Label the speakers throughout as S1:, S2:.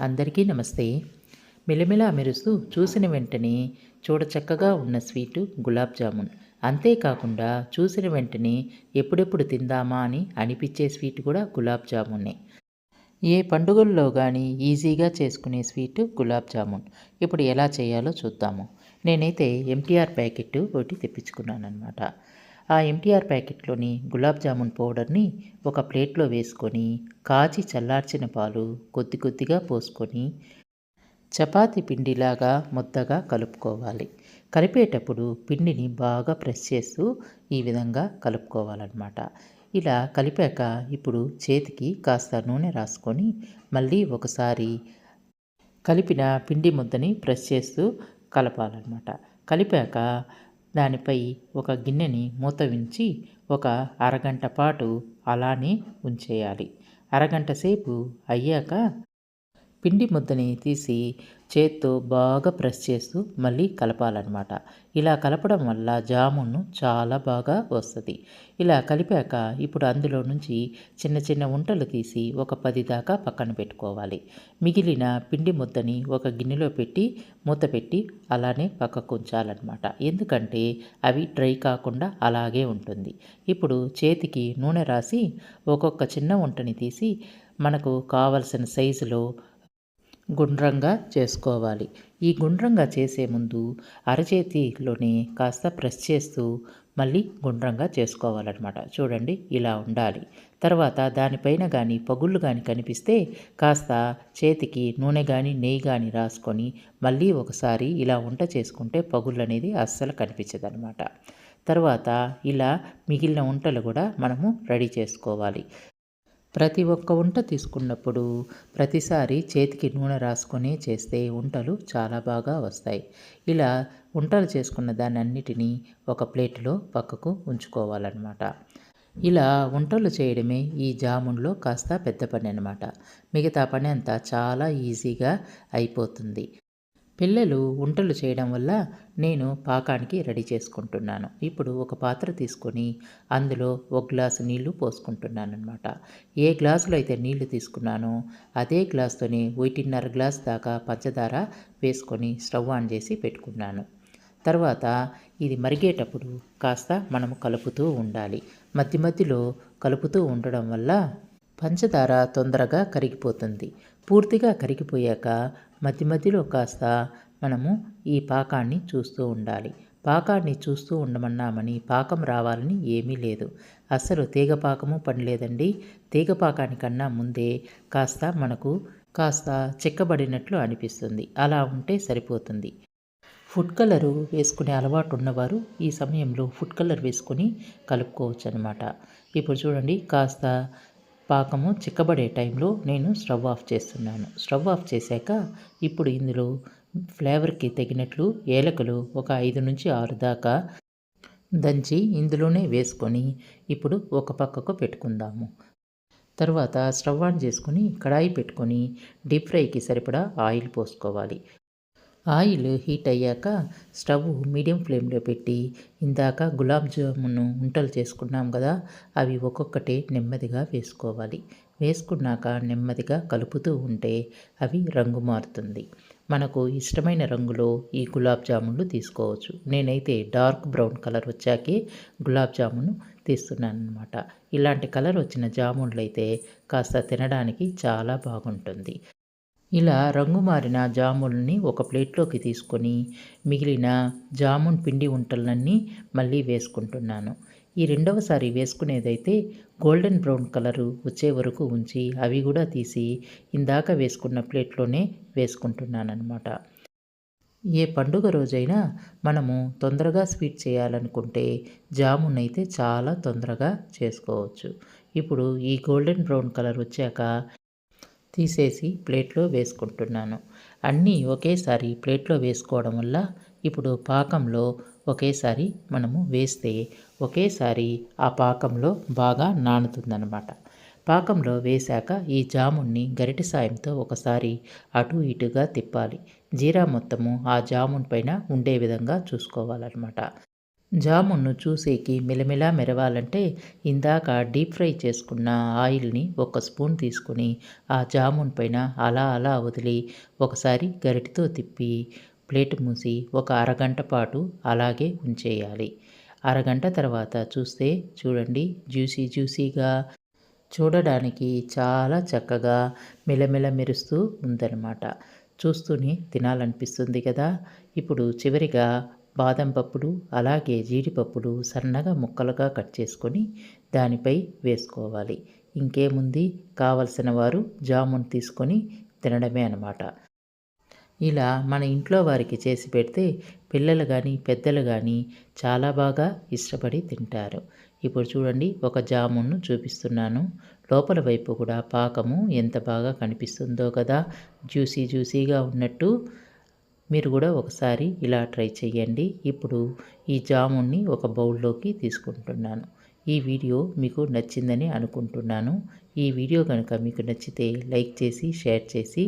S1: అందరికీ నమస్తే. మిలమిలా మెరుస్తూ చూసిన వెంటనే చూడచక్కగా ఉన్న స్వీటు గులాబ్ జామున్. అంతేకాకుండా చూసిన వెంటనే ఎప్పుడెప్పుడు తిందామా అని అనిపించే స్వీట్ కూడా గులాబ్ జామున్నే ఏ పండుగల్లో కానీ ఈజీగా చేసుకునే స్వీట్ గులాబ్ జామున్. ఇప్పుడు ఎలా చేయాలో చూద్దాము. నేనైతే ఎంటీఆర్ ప్యాకెట్ ఒకటి తెప్పించుకున్నాను అనమాట ఆ ఎంటీఆర్ ప్యాకెట్లోని గులాబ్ జామున్ పౌడర్ని ఒక ప్లేట్లో వేసుకొని కాచి చల్లార్చిన పాలు కొద్ది కొద్దిగా పోసుకొని చపాతి పిండిలాగా ముద్దగా కలుపుకోవాలి. కలిపేటప్పుడు పిండిని బాగా ప్రెస్ చేస్తూ ఈ విధంగా కలుపుకోవాలన్నమాట. ఇలా కలిపాక ఇప్పుడు చేతికి కాస్త నూనె రాసుకొని మళ్ళీ ఒకసారి కలిపిన పిండి ముద్దని ప్రెస్ చేస్తూ కలపాలన్నమాట. కలిపాక దానిపై ఒక గిన్నెని మూత ఉంచి ఒక అరగంట పాటు అలానే ఉంచేయాలి. అరగంట సేపు అయ్యాక పిండి ముద్దని తీసి చేత్తో బాగా ప్రెస్ చేస్తూ మళ్ళీ కలపాలన్నమాట. ఇలా కలపడం వల్ల జామును చాలా బాగా వస్తుంది. ఇలా కలిపాక ఇప్పుడు అందులో నుంచి చిన్న చిన్న ఉంటలు తీసి ఒక పది దాకా పక్కన పెట్టుకోవాలి. మిగిలిన పిండి ముద్దని ఒక గిన్నెలో పెట్టి మూత పెట్టి అలానే పక్కకు ఉంచాలన్నమాట. ఎందుకంటే అవి డ్రై కాకుండా అలాగే ఉంటుంది. ఇప్పుడు చేతికి నూనె రాసి ఒక్కొక్క చిన్న వంటని తీసి మనకు కావలసిన సైజులో గుండ్రంగా చేసుకోవాలి. ఈ గుండ్రంగా చేసే ముందు అరచేతిలోనే కాస్త ప్రెస్ చేస్తూ మళ్ళీ గుండ్రంగా చేసుకోవాలన్నమాట. చూడండి ఇలా ఉండాలి. తర్వాత దానిపైన కానీ పగుళ్ళు కానీ కనిపిస్తే కాస్త చేతికి నూనె కానీ నెయ్యి కానీ రాసుకొని మళ్ళీ ఒకసారి ఇలా వంట చేసుకుంటే పగుళ్ళు అనేది అస్సలు కనిపించదనమాట తర్వాత ఇలా మిగిలిన వంటలు కూడా మనము రెడీ చేసుకోవాలి. ప్రతి ఒక్క వంట తీసుకున్నప్పుడు ప్రతిసారి చేతికి నూనె రాసుకొని చేస్తే వంటలు చాలా బాగా వస్తాయి. ఇలా వంటలు చేసుకున్న దాన్ని అన్నిటినీ ఒక ప్లేట్లో పక్కకు ఉంచుకోవాలన్నమాట. ఇలా వంటలు చేయడమే ఈ జామున్లో కాస్త పెద్ద పని అనమాట మిగతా పని అంతా చాలా ఈజీగా అయిపోతుంది. పిల్లలు వంటలు చేయడం వల్ల నేను పాకానికి రెడీ చేసుకుంటున్నాను. ఇప్పుడు ఒక పాత్ర తీసుకొని అందులో ఒక గ్లాసు నీళ్ళు పోసుకుంటున్నాను అనమాట ఏ గ్లాసులో అయితే నీళ్ళు తీసుకున్నానో అదే గ్లాస్తోనే ఒకటిన్నర గ్లాస్ దాకా పంచదార వేసుకొని స్టవ్ ఆన్ చేసి పెట్టుకున్నాను. తర్వాత ఇది మరిగేటప్పుడు కాస్త మనము కలుపుతూ ఉండాలి. మధ్య మధ్యలో కలుపుతూ ఉండడం వల్ల పంచదార తొందరగా కరిగిపోతుంది. పూర్తిగా కరిగిపోయాక మధ్య మధ్యలో కాస్త మనము ఈ పాకాన్ని చూస్తూ ఉండాలి. పాకాన్ని చూస్తూ ఉండమన్నామని పాకం రావాలని ఏమీ లేదు. అసలు తీగ పాకము పనిలేదండి. తీగ పాకానికన్నా ముందే కాస్త మనకు కాస్త చిక్కబడినట్లు అనిపిస్తుంది. అలా ఉంటే సరిపోతుంది. ఫుడ్ కలరు వేసుకునే అలవాటు ఉన్నవారు ఈ సమయంలో ఫుడ్ కలర్ వేసుకొని కలుపుకోవచ్చు అనమాట ఇప్పుడు చూడండి కాస్త పాకము చిక్కబడే టైంలో నేను స్టవ్ ఆఫ్ చేస్తున్నాను. స్టవ్ ఆఫ్ చేశాక ఇప్పుడు ఇందులో ఫ్లేవర్కి తగినట్లు ఏలకలు ఒక ఐదు నుంచి ఆరు దాకా దంచి ఇందులోనే వేసుకొని ఇప్పుడు ఒక పక్కకు పెట్టుకుందాము. తర్వాత స్టవ్ ఆన్ చేసుకొని కడాయి పెట్టుకొని డీప్ ఫ్రైకి సరిపడా ఆయిల్ పోసుకోవాలి. ఆయిల్ హీట్ అయ్యాక స్టవ్ మీడియం ఫ్లేమ్లో పెట్టి ఇందాక గులాబ్ జామును ఉంటలు చేసుకున్నాం కదా అవి ఒక్కొక్కటి నెమ్మదిగా వేసుకోవాలి. వేసుకున్నాక నెమ్మదిగా కలుపుతూ ఉంటే అవి రంగు మారుతుంది. మనకు ఇష్టమైన రంగులో ఈ గులాబ్ జామున్లు తీసుకోవచ్చు. నేనైతే డార్క్ బ్రౌన్ కలర్ వచ్చాకే గులాబ్ జామును తీస్తున్నాను అనమాట ఇలాంటి కలర్ వచ్చిన జామున్లు అయితే కాస్త తినడానికి చాలా బాగుంటుంది. ఇలా రంగు మారిన జాములని ఒక ప్లేట్లోకి తీసుకొని మిగిలిన జామున్ పిండి వంటలన్నీ మళ్ళీ వేసుకుంటున్నాను. ఈ రెండవసారి వేసుకునేదైతే గోల్డెన్ బ్రౌన్ కలరు వచ్చే వరకు ఉంచి అవి కూడా తీసి ఇందాక వేసుకున్న ప్లేట్లోనే వేసుకుంటున్నానమాట ఏ పండుగ రోజైనా మనము తొందరగా స్వీట్ చేయాలనుకుంటే జామున్ అయితే చాలా తొందరగా చేసుకోవచ్చు. ఇప్పుడు ఈ గోల్డెన్ బ్రౌన్ కలర్ వచ్చాక తీసేసి ప్లేట్లో వేసుకుంటున్నాను. అన్నీ ఒకేసారి ప్లేట్లో వేసుకోవడం వల్ల ఇప్పుడు పాకంలో ఒకేసారి మనము వేస్తే ఒకేసారి ఆ పాకంలో బాగా నానుతుందన్నమాట. పాకంలో వేశాక ఈ జామున్ని గరిటె సాయంతో ఒకసారి అటు ఇటుగా తిప్పాలి. జీరా మొత్తము ఆ జామున్ పైన ఉండే విధంగా చూసుకోవాలన్నమాట. జామున్ను చూసేకి మెలమెలా మెరవాలంటే ఇందాక డీప్ ఫ్రై చేసుకున్న ఆయిల్ని ఒక స్పూన్ తీసుకొని ఆ జామున్ పైన అలా అలా వదిలి ఒకసారి గరిటితో తిప్పి ప్లేట్ మూసి ఒక అరగంట పాటు అలాగే ఉంచేయాలి. అరగంట తర్వాత చూస్తే చూడండి జ్యూసీ జ్యూసీగా చూడడానికి చాలా చక్కగా మెలమెల మెరుస్తూ ఉందన్నమాట. చూస్తూనే తినాలనిపిస్తుంది కదా. ఇప్పుడు చివరిగా బాదం పప్పులు అలాగే జీడిపప్పులు సన్నగా ముక్కలుగా కట్ చేసుకొని దానిపై వేసుకోవాలి. ఇంకేముంది కావలసిన వారు జామున్ తీసుకొని తినడమే అనమాట ఇలా మన ఇంట్లో వారికి చేసి పెడితే పిల్లలు కానీ పెద్దలు కానీ చాలా బాగా ఇష్టపడి తింటారు. ఇప్పుడు చూడండి ఒక జామున్ను చూపిస్తున్నాను. లోపల వైపు కూడా పాకము ఎంత బాగా కనిపిస్తుందో కదా జ్యూసీ జ్యూసీగా ఉన్నట్టు మీరు కూడా ఒకసారి ఇలా ట్రై చేయండి ఇప్పుడు ఈ జామున్ని ఒక బౌల్లోకి తీసుకుంటున్నాను. ఈ వీడియో మీకు నచ్చిందని అనుకుంటున్నాను. ఈ వీడియో కనుక మీకు నచ్చితే లైక్ చేసి షేర్ చేసి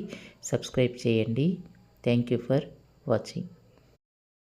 S1: సబ్స్క్రైబ్ చేయండి. Thank you for watching.